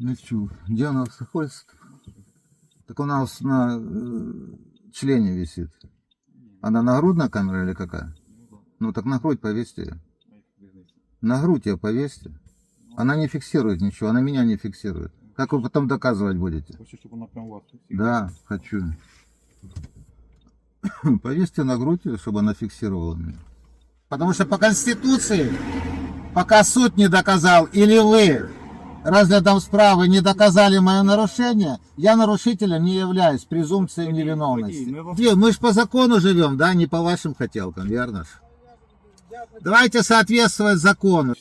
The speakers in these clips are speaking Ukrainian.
Лечу. Где у нас Хольст? Так у нас на э, члене висит. Она нагрудная камера или какая? Ну так на грудь повесьте ее. На грудь ее повесьте. Она не фиксирует ничего, она меня не фиксирует. Как вы потом доказывать будете? Хочу, щоб вона прям вас. Да, хочу. Повесьте на грудь, её, чтобы она фиксировала меня. Потому что по Конституции, пока суд не доказал, или вы разглядом справы не доказали мое нарушение, я нарушителем не являюсь, презумпцией невиновности. Где? Мы же по закону живем, да, не по вашим хотелкам, верно? Давайте соответствовать закону.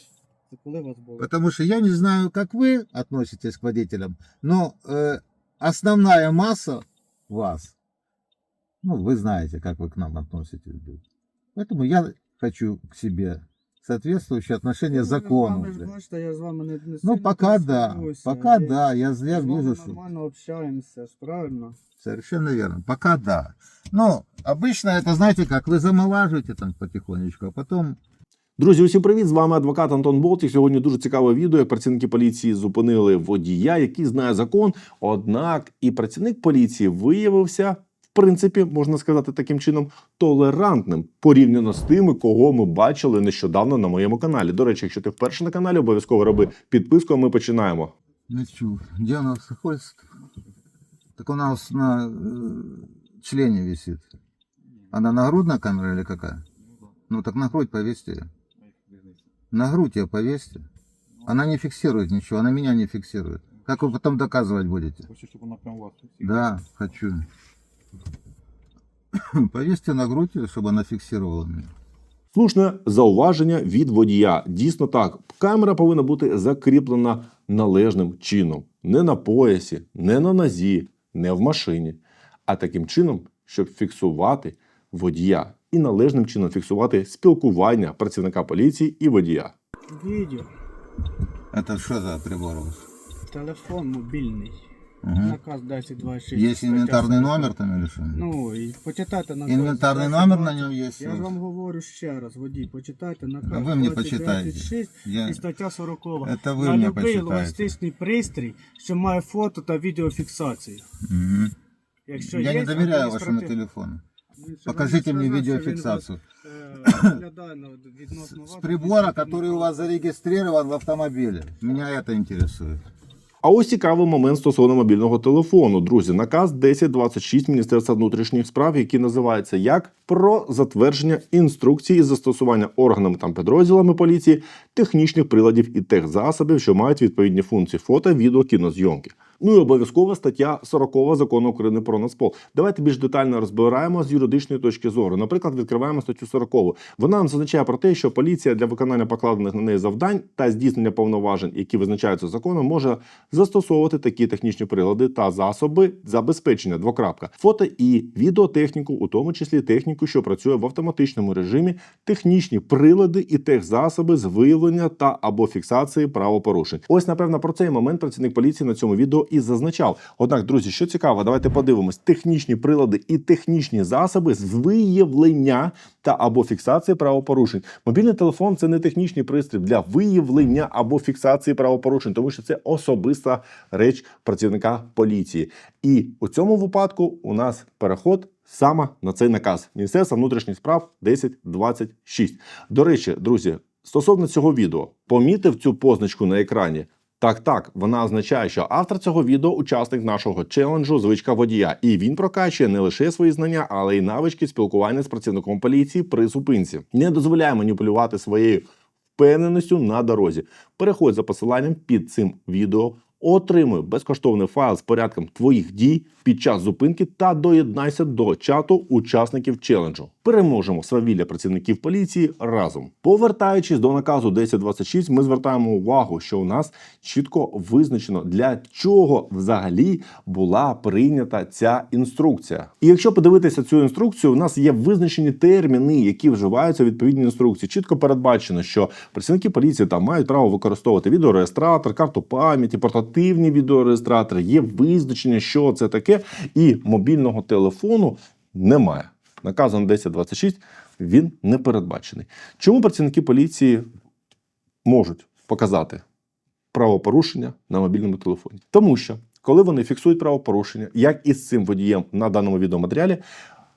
Потому что я не знаю, как вы относитесь к водителям, но э, основная масса вас, ну, вы знаете, как вы к нам относитесь. Поэтому я хочу к себе соответствующее отношение закону. Ви ж блин. бачите, я з вами не, не Ну, сильно пока да, спілкуюся. пока Я- да, я, Ми я з вами вижу, что... нормально общаємося, ж правильно? Совершенно верно, пока да. Ну, обычно это, знаете как, вы замолаживаете там потихонечку, а потом Друзі, усім привіт! З вами адвокат Антон Болтік. Сьогодні дуже цікаве відео. як Працівники поліції зупинили водія, який знає закон. Однак і працівник поліції виявився, в принципі, можна сказати таким чином, толерантним порівняно з тими, кого ми бачили нещодавно на моєму каналі. До речі, якщо ти вперше на каналі, обов'язково роби підписку. А ми починаємо. Лечу. Где у нас Хольст? Так у нас на э, члене висит. Она нагрудная камера или какая? Ну так на грудь повесьте ее. На грудь ее повесьте. Она не фиксирует ничего, она меня не фиксирует. Как вы потом доказывать будете? Хочу, щоб вона прям у вас фіксувала. Да, хочу. Повесьте на грудь, её, чтобы она фиксировала меня. Слушне зауваження від водія. Дійсно так, камера повинна бути закріплена належним чином, не на поясі, не на нозі, не в машині, а таким чином, щоб фіксувати водія і належним чином фіксувати спілкування працівника поліції і водія. Відео, Это что за прибор у вас? телефон мобільний, Мгм. наказ 1026. Есть стаття инвентарный 40. номер там или что? Ну, і почитайте наказ. Инвентарный 1026. номер на нем есть? Я ж вам говорю ще раз, водій, почитайте наказ. А ви мені 2026 Я... і стаття 40. Это вы на мне любий почитаете. логістичний пристрій, що має фото та відеофіксацію. Мгм. Якщо Я є не доверяю адміністратив- вашему телефону. Він ще Покажите вам мне сказав, що він видеофиксацию. вас, е, виглядає на- відносно С вас, прибора, відносно который у вас зарегистрирован в автомобиле. Меня это интересует. А ось цікавий момент стосовно мобільного телефону. Друзі, наказ 1026 Міністерства внутрішніх справ, який називається як про затвердження інструкції застосування органами та підрозділами поліції технічних приладів і техзасобів, що мають відповідні функції фото, відео, кінозйомки. Ну і обов'язкова стаття 40 закону України про Нацпол. Давайте більш детально розбираємо з юридичної точки зору. Наприклад, відкриваємо статтю 40. Вона нам зазначає про те, що поліція для виконання покладених на неї завдань та здійснення повноважень, які визначаються законом, може застосовувати такі технічні прилади та засоби забезпечення двокрапка, фото і відеотехніку, у тому числі техніку, що працює в автоматичному режимі, технічні прилади і техзасоби з виявлення та або фіксації правопорушень. Ось напевно про цей момент працівник поліції на цьому відео і зазначав. Однак, друзі, що цікаво, давайте подивимось: технічні прилади і технічні засоби з виявлення та або фіксації правопорушень. Мобільний телефон це не технічний пристрій для виявлення або фіксації правопорушень, тому що це особиста реч працівника поліції. І у цьому випадку у нас переход саме на цей наказ Міністерства внутрішніх справ 1026. До речі, друзі, стосовно цього відео, помітив цю позначку на екрані. Так, так, вона означає, що автор цього відео учасник нашого челенджу звичка водія, і він прокачує не лише свої знання, але й навички спілкування з працівником поліції при зупинці. Не дозволяє маніпулювати своєю впевненістю на дорозі. Переходь за посиланням під цим відео, отримуй безкоштовний файл з порядком твоїх дій під час зупинки та доєднайся до чату учасників челенджу. Переможемо свавілля працівників поліції разом. Повертаючись до наказу 1026, ми звертаємо увагу, що у нас чітко визначено для чого взагалі була прийнята ця інструкція. І якщо подивитися цю інструкцію, у нас є визначені терміни, які вживаються у відповідній інструкції. Чітко передбачено, що працівники поліції там мають право використовувати відеореєстратор, карту пам'яті, портативні відеореєстратори. Є визначення, що це таке, і мобільного телефону немає. Наказом 1026 він не передбачений. Чому працівники поліції можуть показати правопорушення на мобільному телефоні. Тому що, коли вони фіксують правопорушення, як і з цим водієм на даному відеоматеріалі,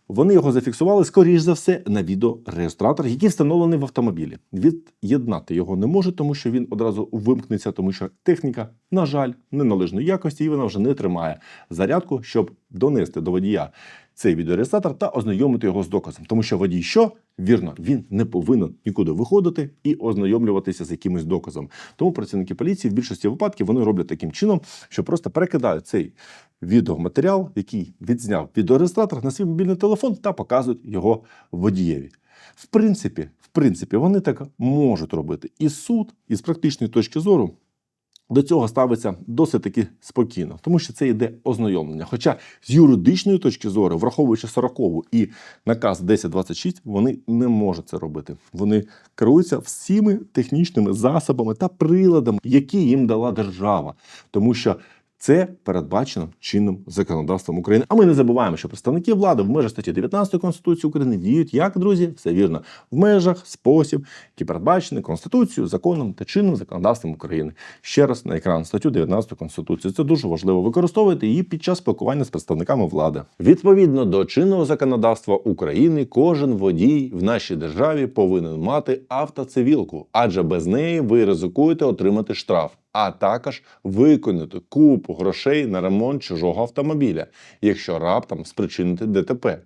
вони його зафіксували, скоріш за все, на відеореєстратор, який встановлений в автомобілі. Від'єднати його не може, тому що він одразу вимкнеться, тому що техніка, на жаль, неналежної якості, і вона вже не тримає зарядку, щоб донести до водія цей відеореєстратор та ознайомити його з доказом. Тому що водій що? Вірно, він не повинен нікуди виходити і ознайомлюватися з якимось доказом. Тому працівники поліції в більшості випадків вони роблять таким чином, що просто перекидають цей відеоматеріал, який відзняв відеореєстратор на свій мобільний телефон та показують його водієві. В принципі, в принципі, вони так можуть робити. І суд, із практичної точки зору, до цього ставиться досить таки спокійно, тому що це йде ознайомлення. Хоча з юридичної точки зору, враховуючи 40 і наказ 1026, вони не можуть це робити. Вони керуються всіми технічними засобами та приладами, які їм дала держава, тому що. Це передбачено чинним законодавством України. А ми не забуваємо, що представники влади в межах статті 19 Конституції України діють як друзі, все вірно, в межах спосіб, які передбачені Конституцією, законом та чинним законодавством України. Ще раз на екран статтю 19 Конституції. Це дуже важливо використовувати її під час спілкування з представниками влади. Відповідно до чинного законодавства України, кожен водій в нашій державі повинен мати автоцивілку, адже без неї ви ризикуєте отримати штраф. А також виконати купу грошей на ремонт чужого автомобіля, якщо раптом спричинити ДТП.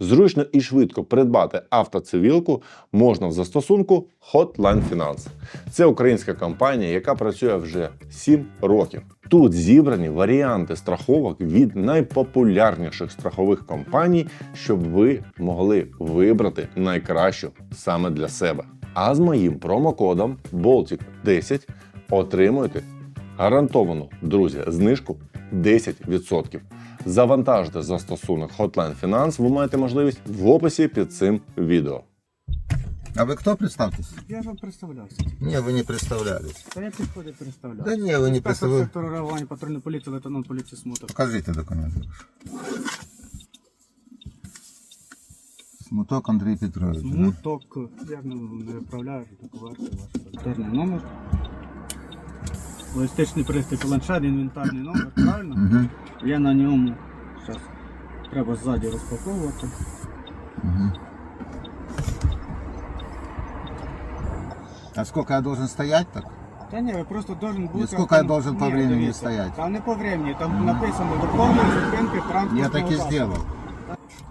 Зручно і швидко придбати автоцивілку можна в застосунку Hotline Finance. Це українська компанія, яка працює вже 7 років. Тут зібрані варіанти страховок від найпопулярніших страхових компаній, щоб ви могли вибрати найкращу саме для себе. А з моїм промокодом Baltic 10 отримуєте гарантовану, друзі, знижку 10%. Завантажте застосунок Hotline Finance, ви маєте можливість в описі під цим відео. А вы кто, представьтесь? Я ж вам представлявся. Не, вы не представлялись. Та я підходив представляв. Да не, вы не Інспектор представляли. сектору реагування патрульної поліції, лейтенант поліції Смуток. Покажите документы. Смуток Андрей Петрович. да? Смуток. Я не, не відправляю документи ваш електронний номер. Логістичний пристрій планшет, інвентарний номер, правильно? Мгм, Я на ньому. Зараз треба ззаді розпаковувати. мгм. А сколько я должен стоять так? Та ні, ви просто должен бути. скільки я должен по Ні, времени дивіться, стоять? Там не по времени, там написано до повної зупинки транспортного Я так и засобу. сделал.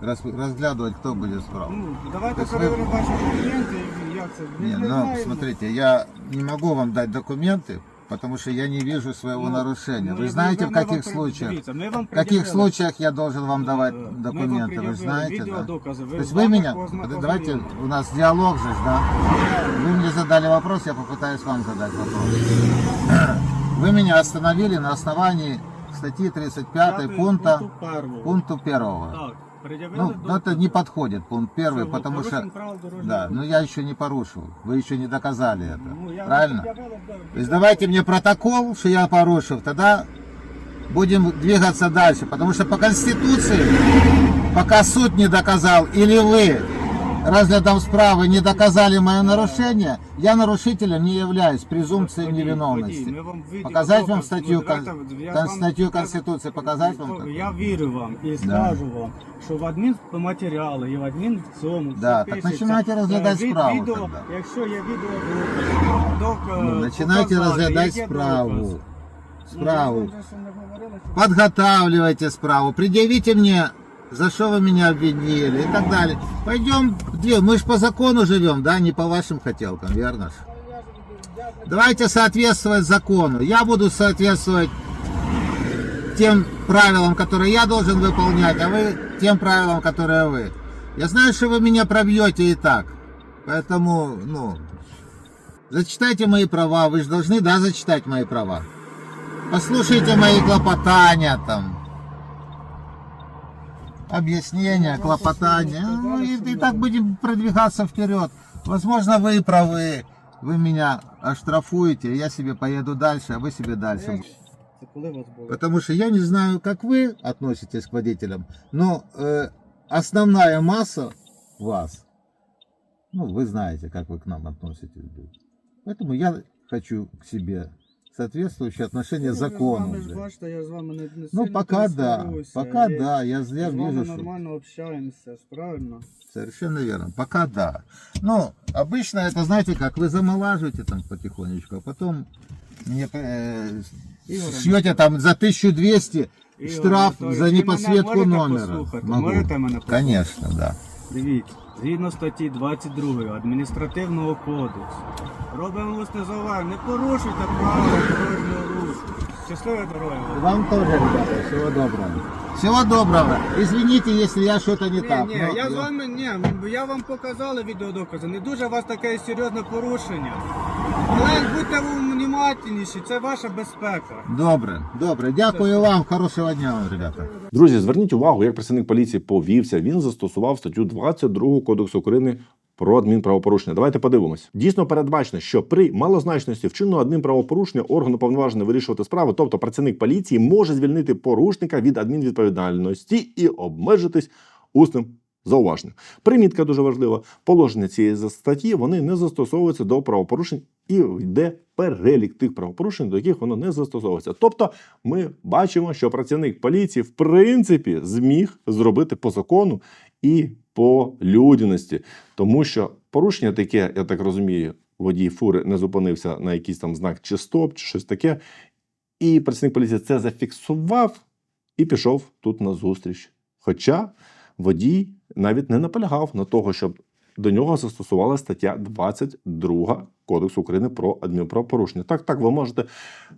Раз, разглядывать, кто будет справа. Ну, давайте Тобто ви- перевіримо ваші документи, і як це. Ми Не, не ну, знаємо. смотрите, я не могу вам дать документы, потому что я не вижу своего ну, нарушения. Вы знаете, в каких случаях? В каких случаях я должен вам давать документы? Вы знаете, да? То есть вы меня... Давайте, у нас диалог же, да? Вы мне задали вопрос, я попытаюсь вам задать вопрос. Вы меня остановили на основании статьи 35 пункта пункту 1. Ну, ну, это не подходит, пункт первый, потому что... Да, но я еще не порушил. Вы еще не доказали это. Ну, Правильно? То есть давайте мне протокол, что я порушил, тогда будем двигаться дальше. Потому что по Конституции, пока суд не доказал, или вы разглядом справы не доказали мое нарушение, я нарушителем не являюсь, презумпцией Водій, невиновности. водій, ми вам відео Показать вам доказ, статью, ну, давайте, кон- я кон- вам- статью я- Конституции показать вам? Ну, такое? Я вірю вам і скажу вам, що в адмінматеріали і в адмін в цьому все Да, так пишеться. починайте розглядати Е, від- справу Відео, тогда. якщо є відео док, Ну, начинайте разглядать справу. Справу. Подготавливайте справу, предъявите мне, за что вы меня обвинили и так далее. Пойдем? Мы же по закону живем, да, не по вашим хотелкам, верно? Давайте соответствовать закону. Я буду соответствовать тем правилам, которые я должен выполнять, а вы тем правилам, которые вы. Я знаю, что вы меня пробьете и так. Поэтому, ну, зачитайте мои права. Вы же должны, да, зачитать мои права. Послушайте мои клопотания там. Объяснения, клопотания. Ну, и, и так будем продвигаться вперед. Возможно, вы правы. Вы меня оштрафуете, я себе поеду дальше, а вы себе дальше. Потому что я не знаю, как вы относитесь к водителям, но э, основная масса вас, ну, вы знаете, как вы к нам относитесь. Поэтому я хочу к себе соответствующее отношение Ну, закону. Ви ж блядь. бачите, я з вами не, не Ну, сильно пока да, пересварююся, пока і да, я, я з вами вижу, что... нормально общаємося, правильно? Совершенно верно. Пока да. Ну, обычно это, знаете, как вы замолаживаете там потихонечку, а потом мне э, Игорь шьете там за 1200 Ігор штраф Анатолійович, за ви мене непосветку можете номера. послухати? Могу. Можете мене послухати? Конечно, да. Дивіться, Згідно статті 22 адміністративного кодексу, робимо усне зауваження, не порушуйте правила дорожнього руху. Щасливої дороги вам. Тоже, ребята, всего доброго. Всего доброго. Извините, если я что-то не Ні, так. ні, но я з вами, ні, я вам показали відеодокази, не дуже у вас таке серйозне порушення. Але будьте внимательніші, це ваша безпека. Добре, добре. Дякую вам. Хорошого дня вам, ребята. Друзі, зверніть увагу, як працівник поліції повівся. Він застосував статтю 22 Кодексу України про адмінправопорушення. Давайте подивимось. Дійсно передбачено, що при малозначності вчинного адмінправопорушення органу уповноважений вирішувати справу, тобто працівник поліції може звільнити порушника від адмінвідповідальності і обмежитись усним. Зауваження. Примітка дуже важлива. Положення цієї статті вони не застосовуються до правопорушень і йде перелік тих правопорушень, до яких воно не застосовується. Тобто ми бачимо, що працівник поліції в принципі зміг зробити по закону і по людяності, тому що порушення таке, я так розумію, водій фури не зупинився на якийсь там знак чи стоп, чи щось таке. І працівник поліції це зафіксував і пішов тут на зустріч. Хоча водій навіть не наполягав на того, щоб до нього застосувала стаття 22 Кодексу України про адмінправопорушення. Так, так, ви можете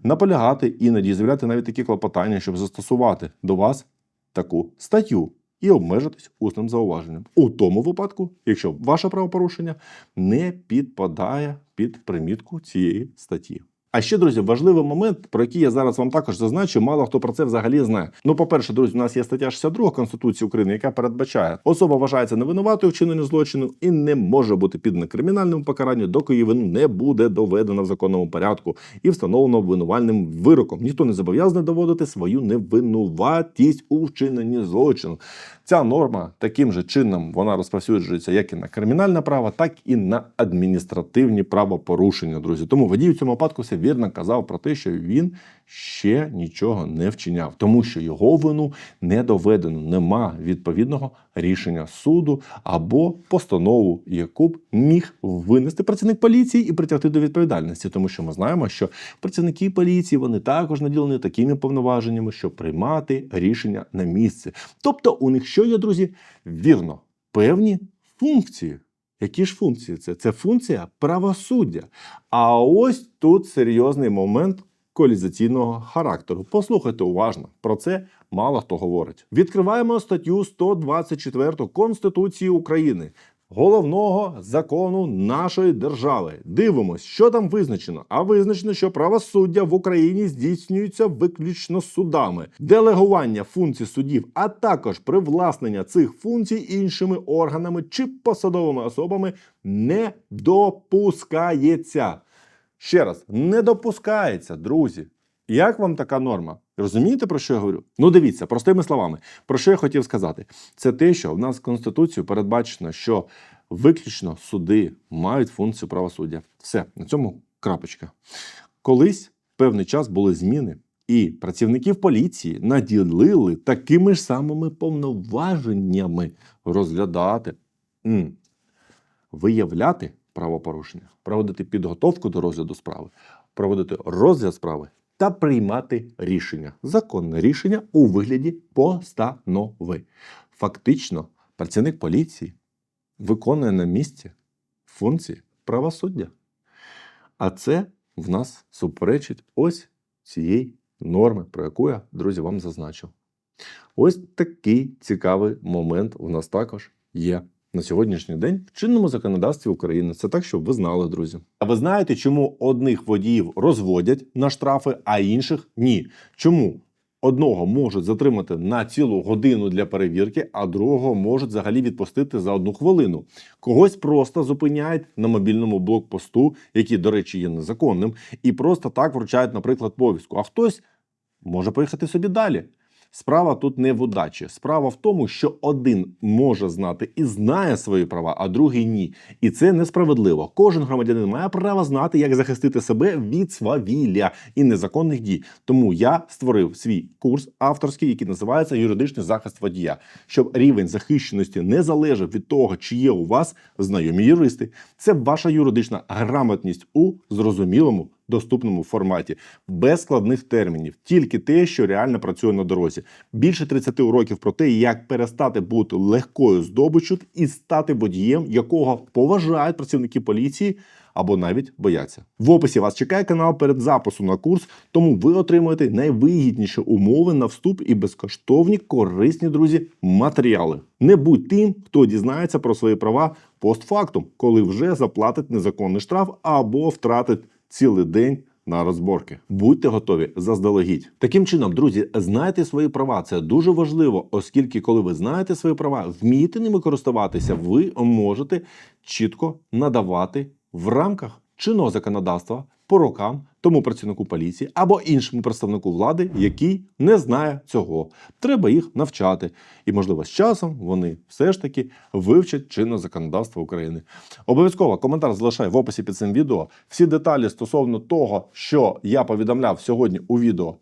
наполягати іноді заявляти навіть такі клопотання, щоб застосувати до вас таку статтю і обмежитись усним зауваженням. У тому випадку, якщо ваше правопорушення не підпадає під примітку цієї статті. А ще, друзі, важливий момент, про який я зараз вам також зазначу, мало хто про це взагалі знає. Ну, по-перше, друзі, у нас є стаття 62 Конституції України, яка передбачає, особа вважається невинуватою вчинення злочину і не може бути піддана кримінальному покаранню, доки її вину не буде доведена в законному порядку і встановлено обвинувальним вироком. Ніхто не зобов'язаний доводити свою невинуватість у вчиненні злочину. Ця норма таким же чином вона розповсюджується як і на кримінальне право, так і на адміністративні правопорушення, друзі. Тому водій в цьому випадку все вірно казав про те, що він ще нічого не вчиняв, тому що його вину не доведено, нема відповідного рішення суду або постанову, яку б міг винести працівник поліції і притягти до відповідальності, тому що ми знаємо, що працівники поліції вони також наділені такими повноваженнями, щоб приймати рішення на місці. Тобто, у них що є, друзі? Вірно, певні функції. Які ж функції це? Це функція правосуддя. А ось тут серйозний момент колізаційного характеру. Послухайте уважно, про це мало хто говорить. Відкриваємо статтю 124 Конституції України. Головного закону нашої держави. Дивимось, що там визначено. А визначено, що правосуддя в Україні здійснюється виключно судами, делегування функцій судів, а також привласнення цих функцій іншими органами чи посадовими особами не допускається. Ще раз, не допускається, друзі. Як вам така норма? Розумієте, про що я говорю? Ну, дивіться, простими словами, про що я хотів сказати? Це те, що в нас Конституцією передбачено, що виключно суди мають функцію правосуддя. Все, на цьому крапочка. Колись певний час були зміни, і працівників поліції наділили такими ж самими повноваженнями розглядати, виявляти правопорушення, проводити підготовку до розгляду справи, проводити розгляд справи та приймати рішення, законне рішення у вигляді постанови. Фактично, працівник поліції виконує на місці функції правосуддя. А це в нас суперечить ось цієї норми, про яку я, друзі, вам зазначив. Ось такий цікавий момент у нас також є на сьогоднішній день в чинному законодавстві України. Це так, щоб ви знали, друзі. А ви знаєте, чому одних водіїв розводять на штрафи, а інших ні? Чому? Одного можуть затримати на цілу годину для перевірки, а другого можуть взагалі відпустити за одну хвилину. Когось просто зупиняють на мобільному блокпосту, який, до речі, є незаконним, і просто так вручають, наприклад, повістку. А хтось може поїхати собі далі. Справа тут не в удачі. Справа в тому, що один може знати і знає свої права, а другий ні. І це несправедливо. Кожен громадянин має право знати, як захистити себе від свавілля і незаконних дій. Тому я створив свій курс авторський, який називається Юридичний захист водія, щоб рівень захищеності не залежав від того, чи є у вас знайомі юристи. Це ваша юридична грамотність у зрозумілому. Доступному форматі без складних термінів, тільки те, що реально працює на дорозі. Більше 30 уроків про те, як перестати бути легкою здобиччю і стати водієм, якого поважають працівники поліції або навіть бояться. В описі вас чекає канал перед записом на курс, тому ви отримуєте найвигідніші умови на вступ і безкоштовні корисні друзі матеріали. Не будь тим, хто дізнається про свої права постфактум, коли вже заплатить незаконний штраф або втратить цілий день. На розборки будьте готові заздалегідь. Таким чином, друзі, знайте свої права. Це дуже важливо, оскільки, коли ви знаєте свої права, вмієте ними користуватися, ви можете чітко надавати в рамках чинного законодавства по рокам тому працівнику поліції або іншому представнику влади, який не знає цього. Треба їх навчати, і можливо з часом вони все ж таки вивчать чинне законодавство України. Обов'язково коментар залишай в описі під цим відео. Всі деталі стосовно того, що я повідомляв сьогодні у відео.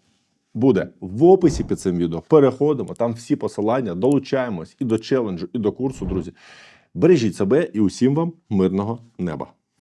Буде в описі під цим відео. Переходимо, там всі посилання, долучаємось і до челенджу, і до курсу, друзі. Бережіть себе і усім вам мирного неба.